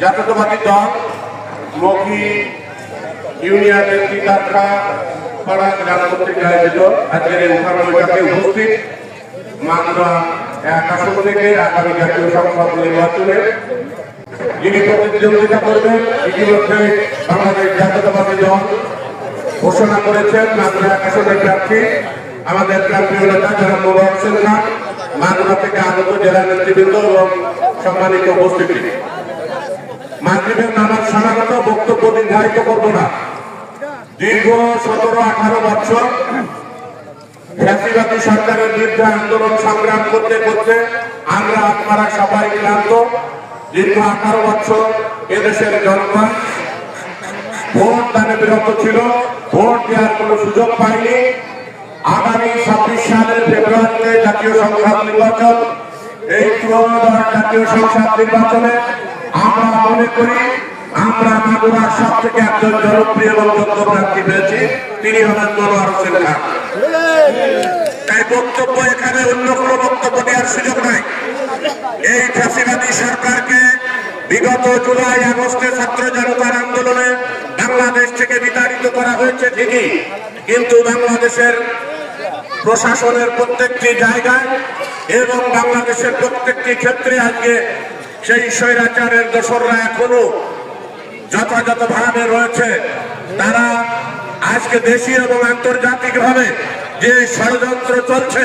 জাতীয়তাবাদী দল মকি ইউনিয়নের তিতারখা পাড়া গ্রাম কর্তৃক আয়োজিত আজকের এই উঠানো বৈঠকে উপস্থিত মান্দা এক আসন থেকে আগামী জাতীয় সংসদ নির্বাচনে যিনি প্রতিদ্বন্দ্বিতা করবেন ইতিমধ্যে বাংলাদেশ জাতীয়তাবাদী দল ঘোষণা করেছেন মাগুরা এক আসনের প্রার্থী আমাদের প্রান্তীয় নেতা যারা হোসেন খান। মাগুরা থেকে আগত জেলা নেতৃবৃন্দ এবং সম্মানিত উপস্থিতি। মাগরীবের নামাজ সাধারণত বক্তব্য নির্ধারিত করব না। দীর্ঘ সতেরো আঠারো বছর ফ্যাসিবাদী সরকারের বিরুদ্ধে আন্দোলন সংগ্রাম করতে করতে আমরা আপনারা সবাই ক্লান্ত। দীর্ঘ আঠারো বছর এদেশের জনগণ ভোট দানে বিরত ছিল, ভোট দেওয়ার কোন সুযোগ পায়নি আগামী ছাব্বিশ সালের ফেব্রুয়ারিতে জাতীয় সংসদ নির্বাচন, এই জাতীয় সংসদ নির্বাচনে আমরা মনে করি আমরা মাগুরার সব থেকে একজন জনপ্রিয় এবং যোগ্য প্রার্থী পেয়েছি, তিনি হলেন মনোয়ার হোসেন খান। তাই বক্তব্য এখানে অন্য কোনো বক্তব্য দেওয়ার সুযোগ নাই। এই ফ্যাসিবাদী সরকারকে বিগত জুলাই, আগস্টে ছাত্র জনতার আন্দোলনে বাংলাদেশ থেকে বিতাড়িত করা হয়েছে ঠিকই, কিন্তু বাংলাদেশের প্রশাসনের প্রত্যেকটি জায়গায় এবং বাংলাদেশের প্রত্যেকটি ক্ষেত্রে আজকে সেই স্বৈরাচারের দোসররা এখনও যথাযথভাবে রয়েছে। তারা আজকে দেশীয় এবং আন্তর্জাতিক ভাবে যে ষড়যন্ত্র চলছে,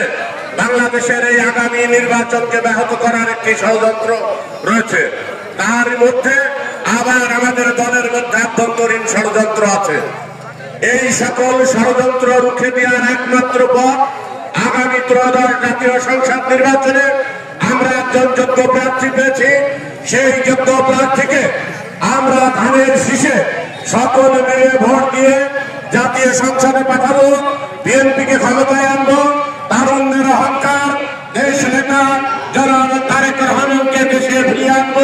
বাংলাদেশের এই আগামী নির্বাচনকে ব্যাহত করার একটি ষড়যন্ত্র রয়েছে। তার মধ্যে আবার আমাদের দলের মধ্যে আভ্যন্তরীণ ষড়যন্ত্র আছে। এই সকল ষড়যন্ত্র রুখে দেওয়ার একমাত্র পথ আগামী ত্রয়োদশ জাতীয় সংসদ নির্বাচনে আমরা একজন যোগ্য প্রার্থী পেয়েছি। সেই যোগ্য প্রার্থীকে আমরা ধানের শীষে সকল মিলে ভোট দিয়ে জাতীয় সংসদে পাঠাবো। বিএনপিকে ক্ষমতায় আনব। তারুণ্যের অহংকার দেশ নেতা জনাব তারেক রহমানকে দেশে ফিরিয়ে আনব।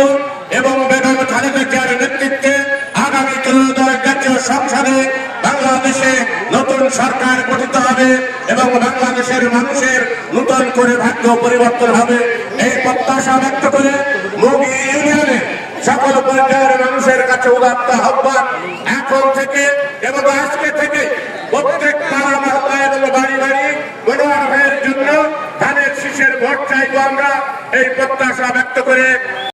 সংসদে বাংলাদেশে নতুন সরকার গঠিত হবে এবং বাংলাদেশের মানুষের নতুন করে ভাগ্য পরিবর্তন হবে। এই প্রত্যাশা ব্যক্ত করে মুগি ইউনিয়নে সকল পর্যায়ের মানুষের কাছে উদাত্ত আহ্বান। এখন থেকে এবং আজকে থেকে প্রত্যেক পাড়া মহল্লা এবং বাড়ি বাড়ি মনোয়ার ভাইয়ের জন্য ধানের শীষের ভোট চাইব আমরা। এই প্রত্যাশা ব্যক্ত করে